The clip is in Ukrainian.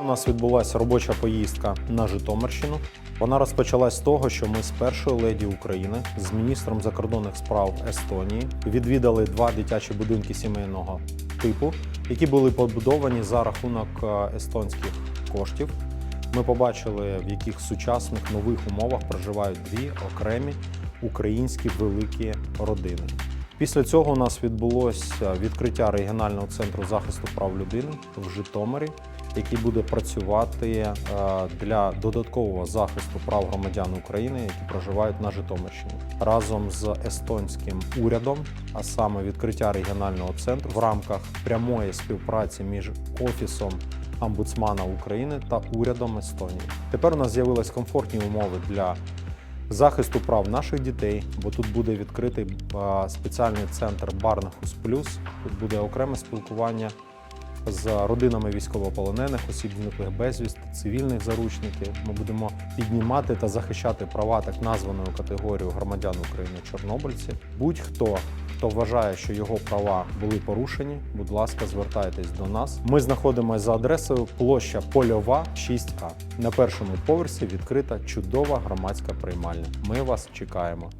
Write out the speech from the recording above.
у нас відбулася робоча поїздка на Житомирщину. Вона розпочалась з того, що ми з першою леді України, з міністром закордонних справ Естонії, відвідали два дитячі будинки сімейного типу, які були побудовані за рахунок е, естонських коштів. Ми побачили, в яких сучасних нових умовах проживають дві окремі українські великі родини. Після цього у нас відбулося відкриття регіонального центру захисту прав людини в Житомирі, який буде працювати е, для додаткового захисту прав громадян України, які проживають на Житомирщині, разом з естонським урядом, а саме відкриття регіонального центру в рамках прямої співпраці між офісом омбудсмана України та урядом Естонії. Тепер у нас з'явились комфортні умови для захисту прав наших дітей, бо тут буде відкритий спеціальний центр Барнахус Плюс. Тут буде окреме спілкування з родинами військовополонених, осіб зниклих безвісти, цивільних заручників. Ми будемо піднімати та захищати права так названої категорії громадян України чорнобильці. Будь-хто. Хто вважає, що його права були порушені, будь ласка, звертайтесь до нас. Ми знаходимося за адресою площа Польова 6А. На першому поверсі відкрита чудова громадська приймальня. Ми вас чекаємо.